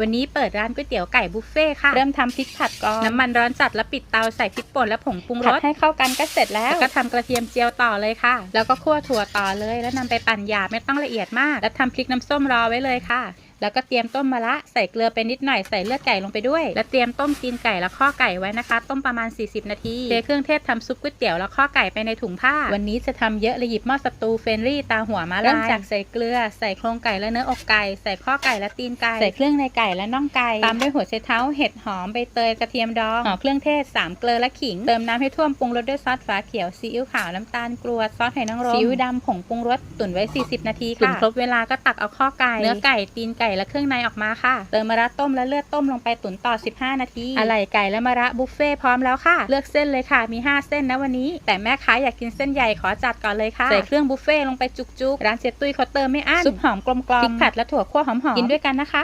วันนี้เปิดร้านก๋วยเตี๋ยวไก่บุฟเฟ่ค่ะ เริ่มทำพริกผัดก่อน น้ำมันร้อนจัดแล้วปิดเตาใส่พริกป่นและผงปรุงรสให้เข้ากันก็เสร็จแล้วแล้วก็ทำกระเทียมเจียวต่อเลยค่ะ แล้วก็คั่วถั่วต่อเลย แล้วนำไปปั่นหยาบไม่ต้องละเอียดมาก แล้วทำพริกน้ำส้มรอไว้เลยค่ะ แล้วก็เตรียมต้มมะระใส่เกลือไปนิดหน่อยใส่เลือดไก่ลงไปด้วย แล้วเตรียมต้มตีนไก่และข้อไก่ไว้นะคะ ต้มประมาณ 40 นาทีเทเครื่องเทศทำซุปก๋วยเตี๋ยวแล้วข้อไก่ไปในถุงผ้า วันนี้จะทำเยอะเลยหยิบหม้อสตูเฟรนรี่ตาหัวมาลายเริ่มจากใส่เกลือใส่โครงไก่และเนื้ออกไก่ ใส่ข้อไก่และตีนไก่ใส่เครื่องในไก่และน่องไก่ตามด้วยหัวไชเท้าเห็ดหอมใบเตยกระเทียมดองห่อเครื่องเทศ3เกลือและขิงเติมน้ำให้ท่วมปรุงรสด้วยซอสฝาเขียวซีอิ๊วขาวน้ำตาลกรวดซอสหอยนางรมซีอิ๊วดำผงปรุงรสตุ๋นไว้ 40 นาทีค่ะตุ๋นครบเวลาก็ตักเอาข้อไก่เนื้อไก่ตีนไก่และเครื่องในออกมาค่ะ เติมมะระต้มและเลือดต้มลงไปตุ๋นต่อ 15 นาที อะไหล่ไก่และมะระบุฟเฟ่ต์พร้อมแล้วค่ะ เลือกเส้นเลยค่ะ มี 5 เส้นนะวันนี้ แต่แม่ค้าอยากกินเส้นใหญ่ขอจัดก่อนเลยค่ะ ใส่เครื่องบุฟเฟ่ต์ลงไปจุกๆ ร้านเสียตุ้ยเขาเติมไม่อั้น ซุปหอมกลมๆพริกผัดและถั่วคั่วหอมๆ กินด้วยกันนะคะ